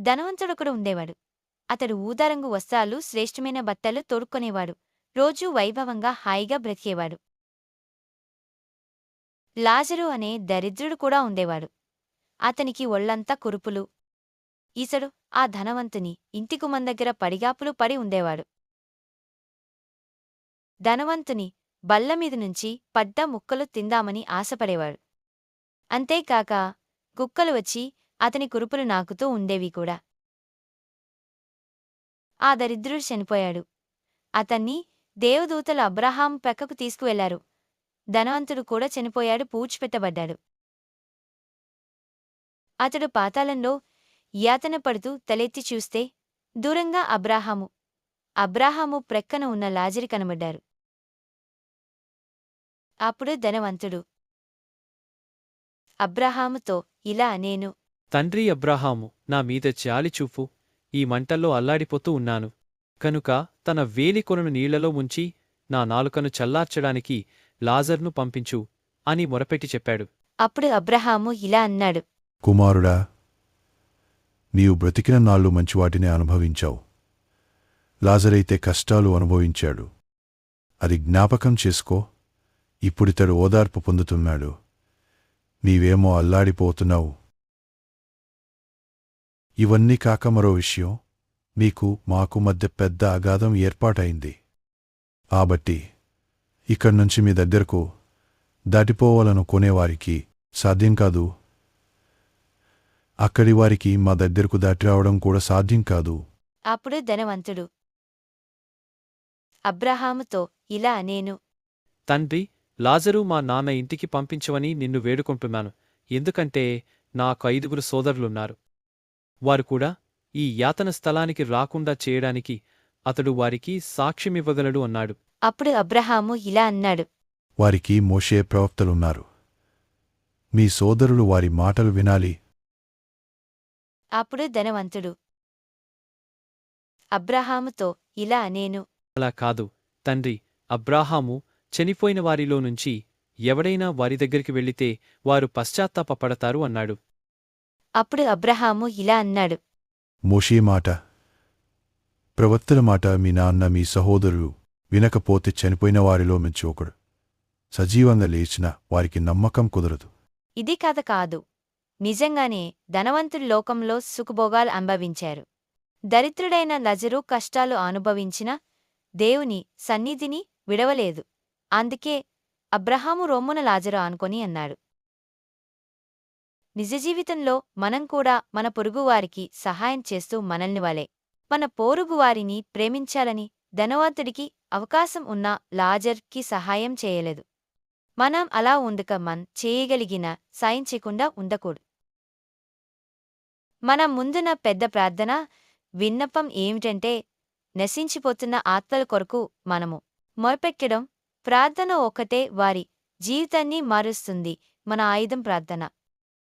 ధనవంతుడొకడు ఉండేవాడు. అతడు ఊదారంగు వస్త్రాలు శ్రేష్టమైన బట్టలు తోడుకొనేవాడు. రోజూ వైభవంగా హాయిగా బ్రతికేవాడు. లాజరు అనే దరిద్రుడు కూడా ఉండేవాడు. అతనికి ఒళ్ళంతా కురుపులు. ఈసడు ఆ ధనవంతుని ఇంటి గుమ్మం దగ్గర పడిగాపులు పడి ఉండేవాడు. ధనవంతుని బల్లమీది నుంచి పడ్డ ముక్కలు తిందామని ఆశపడేవాడు. అంతేకాక కుక్కలు వచ్చి అతని కురుపులు నాకుతూ ఉండేవి కూడా. ఆ దరిద్రుడు చనిపోయాడు. అతన్ని దేవదూతలు అబ్రహాం పెక్కకు తీసుకువెళ్ళారు. ధనవంతుడు కూడా చనిపోయాడు పూడ్చిపెట్టబడ్డాడు. అతడు పాతాళంలో యాతన పడుతూ తలెత్తి చూస్తే దూరంగా అబ్రాహాము. అబ్రాహాము ప్రక్కన ఉన్న లాజరి కనబడ్డారు. అప్పుడు ధనవంతుడు అబ్రహాముతో ఇలా నేను తండ్రి అబ్రహాము నా మీద చాలి చూపు ఈ మంటల్లో అల్లాడిపోతూ ఉన్నాను. కనుక తన వేలి కొనను నీళ్ళలో ముంచి నా నాలుకను చల్లార్చడానికి లాజర్ను పంపించు అని మొరపెట్టి చెప్పాడు. అప్పుడు అబ్రహాము ఇలా అన్నాడు. కుమారుడా నీవు బ్రతికిన నాళ్ళు మంచివాటినే అనుభవించావు. లాజరైతే కష్టాలు అనుభవించాడు. అది జ్ఞాపకం చేసుకో ఇప్పుడితడు ఓదార్పు పొందుతున్నాడు. నీవేమో అల్లాడిపోతున్నావు. ఇవన్నీ కాక మరో విషయం మీకు మాకు మధ్య పెద్ద అగాధం ఏర్పాటైంది. కాబట్టి ఇక్కడ్నుంచి మీ దగ్గరకు దాటిపోవాలను కొనేవారికి సాధ్యం కాదు. అక్కడి వారికి మా దగ్గరకు దాటి రావడం కూడా సాధ్యం కాదు. అప్పుడు ధనవంతుడు అబ్రహాముతో ఇలా నేను తండ్రి లాజరు మా నాన్న ఇంటికి పంపించవని నిన్ను వేడుకుంటున్నాను. ఎందుకంటే నాకు ఐదుగురు సోదరులున్నారు. వారు కూడా ఈ యాతన స్థలానికి రాకుండా చేయడానికి అతడు వారికి సాక్ష్యమివ్వగలడు అన్నాడు. అప్పుడు అబ్రహాము ఇలా అన్నాడు. వారికి మోషే ప్రవక్తలున్నారు. మీ సోదరులు వారి మాటలు వినాలి. అప్పుడు ధనవంతుడు అబ్రహాముతో ఇలా నేను అలా కాదు తండ్రి అబ్రాహాము చనిపోయిన వారిలో నుంచి ఎవడైనా వారి దగ్గరికి వెళితే వారు పశ్చాత్తాపపడతారు అన్నాడు. అప్పుడు అబ్రహాము ఇలా అన్నాడు. మోషే మాట ప్రవక్తల మాట మీ నాన్న మీ సహోదరులు వినకపోతే చనిపోయిన వారిలో మంచి ఒకడు. సజీవంగా లేచిన వారికి నమ్మకం కుదరదు. ఇది కథ కాదు. నిజంగానే ధనవంతుడు లోకంలో సుఖభోగాలు అనుభవించారు. దరిద్రుడైన లజరు కష్టాలు అనుభవించిన దేవుని సన్నిధిని విడవలేదు. అందుకే అబ్రహాము రొమ్మున లాజరు అనుకొని అన్నాడు. నిజ జీవితంలో మనం కూడా మన పొరుగువారికి సహాయం చేస్తూ మనల్ని వాలే. మన పోరుగువారిని ప్రేమించాలని ధనవంతుడికి అవకాశం ఉన్న లాజర్కి సహాయం చేయలేదు. మనం అలా ఉండక మన్ చేయగలిగిన సాయం చేయకుండా ఉండకూడదు. మన ముందున పెద్ద ప్రార్థన విన్నపం ఏమిటంటే నశించిపోతున్న ఆత్మల కొరకు మనము మొరపెట్టడం ప్రార్థన ఒక్కటే వారి జీవితాన్ని మారుస్తుంది మన ఆయుధం ప్రార్థన.